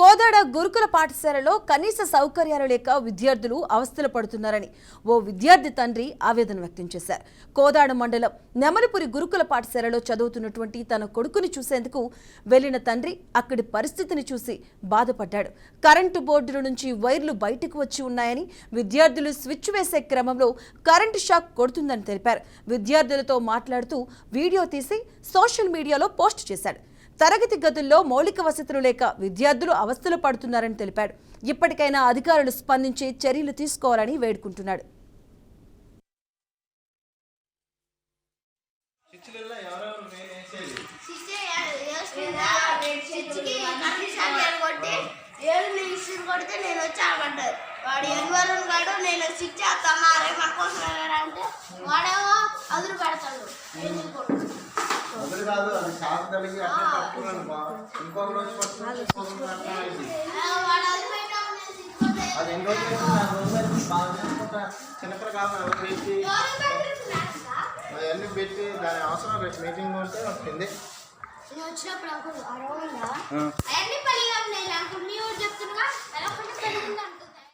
కోదాడ గురుకుల పాఠశాలలో కనీస సౌకర్యాలు లేక విద్యార్థులు అవస్థలు పడుతున్నారని ఓ విద్యార్థి తండ్రి ఆవేదన వ్యక్తం చేశారు. కోదాడ మండలం నెమలిపురి గురుకుల పాఠశాలలో చదువుతున్నటువంటి తన కొడుకుని చూసేందుకు వెళ్ళిన తండ్రి అక్కడి పరిస్థితిని చూసి బాధపడ్డాడు. కరెంటు బోర్డుల నుంచి వైర్లు బయటకు వచ్చి ఉన్నాయని విద్యార్థులు స్విచ్ వేసే క్రమంలో కరెంటు షాక్ కొడుతుందని తెలిపారు. విద్యార్థులతో మాట్లాడుతూ వీడియో తీసి సోషల్ మీడియాలో పోస్ట్ చేశాడు. తరగతి గదుల్లో మౌలిక వసతులు లేక విద్యార్థులు అవస్థలు పడుతున్నారని తెలిపాడు. ఇప్పటికైనా అధికారులు స్పందించి చర్యలు తీసుకోవాలని వేడుకుంటున్నాడు. కొడితే నేను వాడు ఎన్వరం నేను కోసం అంటే వాడేమో అదురు పెడతాడు. ఎందుకు? కాదు అది తగిలి అట్లా పట్టుకున్నాను ఇంకొక రోజు పట్టుకున్నాను రోజు అది ఎన్ని రోజులు అయింది. బాగా చేసుకుంటా. చిన్నప్పుడు కాదు పెట్టి? అవన్నీ పెట్టి దాని అవసరం రేపు మీటింగ్ ఉంటే వచ్చింది వచ్చినప్పుడు